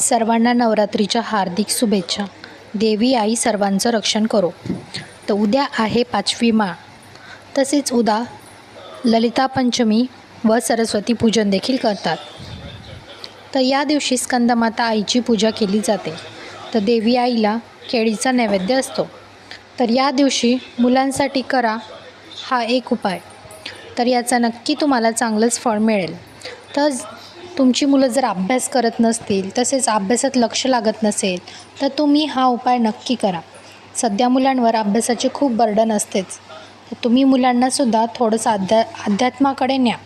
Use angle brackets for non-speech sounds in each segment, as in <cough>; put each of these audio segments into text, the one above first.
सर्वांना नवरात्रीच्या हार्दिक शुभेच्छा. देवी आई सर्वांचं रक्षण करो. तर उद्या आहे पाचवी माळ. तसेच उद्या ललिता पंचमी व सरस्वती पूजन देखील करतात. तर या दिवशी स्कंदमाता आईची पूजा केली जाते. तर देवी आईला केळीचा नैवेद्य असतो. तर या दिवशी मुलांसाठी करा हा एक उपाय. तर याचा नक्की तुम्हाला चांगलंच फळ मिळेल. तर तुमची मुलं जर अभ्यास करत नसतील तसेच अभ्यासात लक्ष लागत नसेल तर तुम्ही हा उपाय नक्की करा. सध्या मुलांवर अभ्यासाचे खूप बर्डन असतेच. तर तुम्ही मुलांनासुद्धा थोडंसं अध्या अध्यात्माकडे न्या.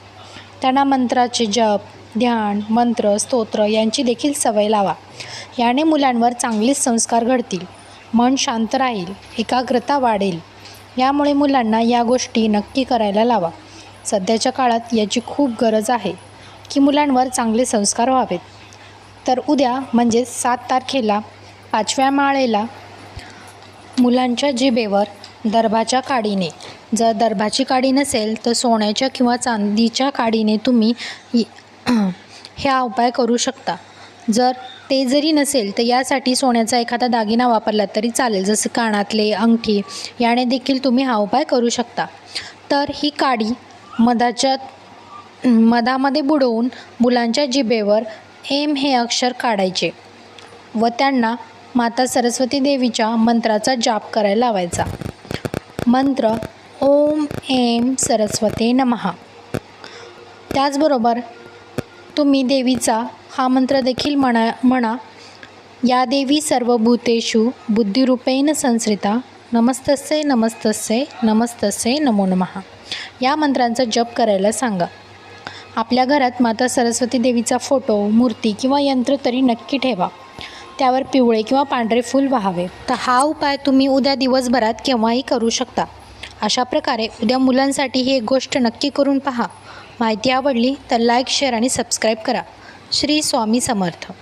त्यांना मंत्राचे जप ध्यान मंत्र स्तोत्र यांची देखील सवय लावा. याने मुलांवर चांगलेच संस्कार घडतील. मन शांत राहील एकाग्रता वाढेल. यामुळे मुलांना या गोष्टी नक्की करायला लावा. सध्याच्या काळात याची खूप गरज आहे. की मुलांवर चांगले संस्कार व्हावेत. तर उद्या म्हणजेच सात तारखेला पाचव्या माळेला मुलांच्या जिभेवर दर्भाच्या काडीने जर दर्भाची काडी नसेल तर सोन्याच्या किंवा चांदीच्या काडीने तुम्ही <clears throat> ह्या उपाय करू शकता. जर ते जरी नसेल तर यासाठी सोन्याचा एखादा दागिना वापरला तरी चालेल जसं कानातले अंगठी याने देखील तुम्ही हा उपाय करू शकता. तर ही काडी मधाच्या मधामध्ये बुडवून मुलांच्या जिभेवर एम हे अक्षर काढायचे व त्यांना माता सरस्वती देवीच्या मंत्राचा जाप करायला लावायचा. मंत्र ओम एम सरस्वती नमहा त्याचबरोबर तुम्ही देवीचा हा मंत्र देखील म्हणा म्हणा. या देवी सर्व भूतेषु बुद्धिरूपेण संस्कृता नमस्तस्य नमस्तस्य नमस्तस्य नमो नमः. या मंत्रांचा जप करायला सांगा. आपल्या घरात माता सरस्वती देवीचा फोटो मूर्ती किंवा यंत्र तरी नक्की ठेवा. त्यावर पिवळे किंवा पांढरे फूल व्हावे. तर हा उपाय तुम्ही उद्या दिवसभरात केव्हाही करू शकता. अशा प्रकारे उद्या मुलांसाठी ही एक गोष्ट नक्की करून पहा. माहिती आवडली तर लाईक शेअर आणि सबस्क्राईब करा. श्री स्वामी समर्थ.